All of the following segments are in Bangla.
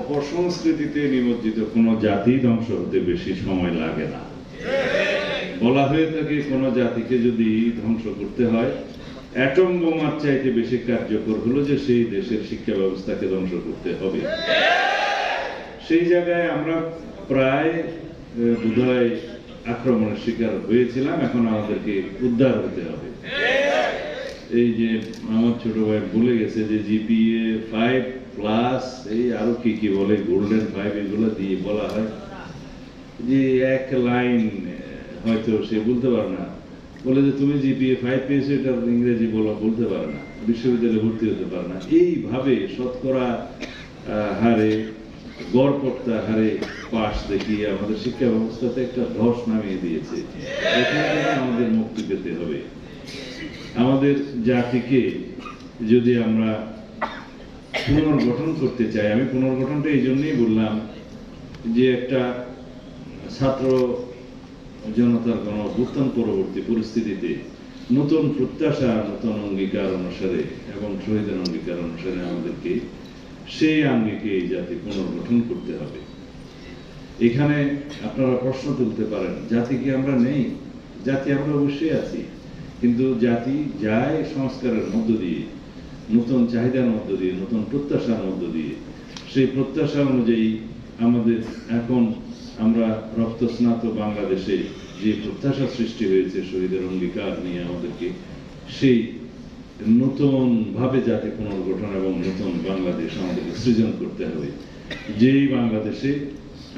অপসংস্কৃতিতে নিমজ্জিত কোনো জাতি ধ্বংস হতে বেশি সময় লাগে না। বলা হয়ে থাকে, কোনো জাতিকে যদি ধ্বংস করতে হয়, অ্যাটম বোমার চাইতে বেশি কার্যকর হলো যে সেই দেশের শিক্ষা ব্যবস্থাকে ধ্বংস করতে হবে। সেই জায়গায় আমরা প্রায় বোধহয় আক্রমণের শিকার হয়েছিলাম, এখন আমাদেরকে উদ্ধার হতে হবে। এই যে আমার ছোট ভাই বলে গেছে যে জিপিএ ফাইভ প্লাস এই আরও কি কি বলে গোল্ডেন ফাইভ এগুলো দিয়ে বলা হয়। যে এক লাইন হয়তো সে বলতে পারে না। বলে যে তুমি জিপিএ ফাইভ পেয়েছ, এটা ইংরেজি বলা বলতে পারে না। বিশ্ববিদ্যালয়ে ভর্তি হতে পারে না। এইভাবে শতকরা হারে গড়পড়তা হারে পাশ দেখিয়ে আমাদের শিক্ষা ব্যবস্থাতে একটা ধস নামিয়ে দিয়েছে। এখান আমাদের মুক্তি পেতে হবে। আমাদের জাতিকে যদি আমরা পুনর্গঠন করতে চাই, আমি পুনর্গঠনটা এই জন্যই বললাম যে একটা ছাত্র জনতার গণ অভ্যুত্থান পরবর্তী পরিস্থিতিতে নতুন প্রত্যাশা নতুন অঙ্গীকার অনুসারে এবং শহীদের অঙ্গীকার অনুসারে আমাদেরকে সেই আঙ্গিকে এই জাতি পুনর্গঠন করতে হবে। এখানে আপনারা প্রশ্ন তুলতে পারেন, জাতি কি আমরা নেই? জাতি আমরা অবশ্যই আছি। কিন্তু জাতি যায় সংস্কারের মধ্য দিয়ে, নতুন চাহিদার মধ্য দিয়ে, নতুন প্রত্যাশার মধ্য দিয়ে। সেই প্রত্যাশা অনুযায়ী আমাদের এখন আমরা রক্তস্নাত বাংলাদেশে যে প্রত্যাশা সৃষ্টি হয়েছে শহীদের অঙ্গীকার নিয়ে আমাদেরকে, সেই নতুন ভাবে জাতি পুনর্গঠন এবং নতুন বাংলাদেশ আমাদেরকে সৃজন করতে হবে। যেই বাংলাদেশে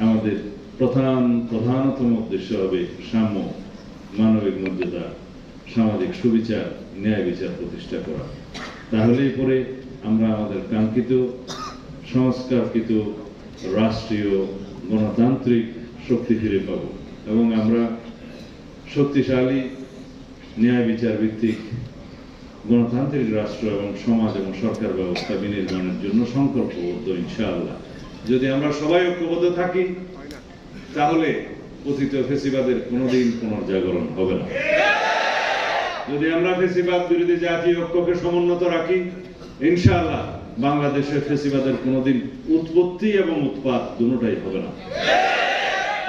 আমাদের প্রধান, প্রধানতম উদ্দেশ্য হবে সাম্য, মানবিক মর্যাদা সামাজিক সুবিচার, ন্যায় বিচার প্রতিষ্ঠা করা। তাহলেই পরে আমরা আমাদের কাঙ্ক্ষিত, সংস্কারকৃত রাষ্ট্রীয় গণতান্ত্রিক শক্তি ফিরে পাব এবং আমরা শক্তিশালী ন্যায় বিচার ভিত্তিক গণতান্ত্রিক রাষ্ট্র এবং সমাজ এবং সরকার ব্যবস্থা বিনির্মাণের জন্য সংকল্পবদ্ধ, ইনশাআল্লাহ। যদি আমরা সবাই ঐক্যবদ্ধ থাকি, তাহলে কথিত ফেসিবাদের কোনোদিন পুনর্জাগরণ হবে না। যদি আমরা ফেসিবাদ বিরোধী জাতীয় ঐক্যকে সমুন্নত রাখি, ইনশাআল্লাহ বাংলাদেশের ফেসিবাদের কোনোদিন উৎপত্তি এবং উৎপাদ দুটোটাই হবে না।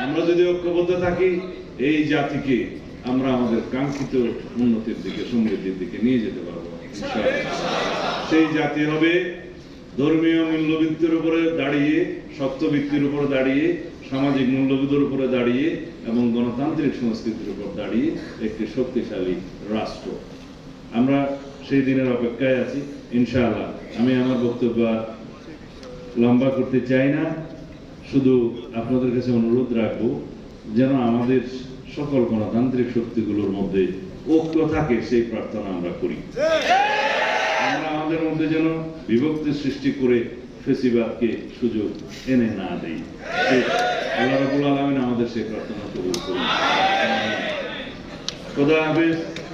আমরা যদি ঐক্যবদ্ধ থাকি, এই জাতিকে আমরা আমাদের কাঙ্ক্ষিত উন্নতির দিকে, সমৃদ্ধির দিকে নিয়ে যেতে পারব সেই জাতি হবে ধর্মীয় মূল্যভিত্তির উপরে দাঁড়িয়ে শক্ত ভিত্তির উপরে দাঁড়িয়ে, সামাজিক মূল্যবোধের উপরে দাঁড়িয়ে এবং গণতান্ত্রিক সংস্কৃতির উপর দাঁড়িয়ে একটি শক্তিশালী রাষ্ট্র। আমরা সেই দিনের অপেক্ষায় আছি, ইনশাআল্লাহ। আমি আমার বক্তব্য লম্বা করতে চাই না। শুধু আপনাদের কাছে অনুরোধ রাখব, যেন আমাদের সকল গণতান্ত্রিক শক্তিগুলোর মধ্যে ঐক্য থাকে, সেই প্রার্থনা আমরা করি। আমরা আমাদের মধ্যে যেন বিভক্তি সৃষ্টি করে ফেসিবাদকে সুযোগ এনে না দেই। আল্লাহ রাবুল আলমিন আমাদের সেই প্রার্থনা কবুল করুন। খোদা হাফেজ।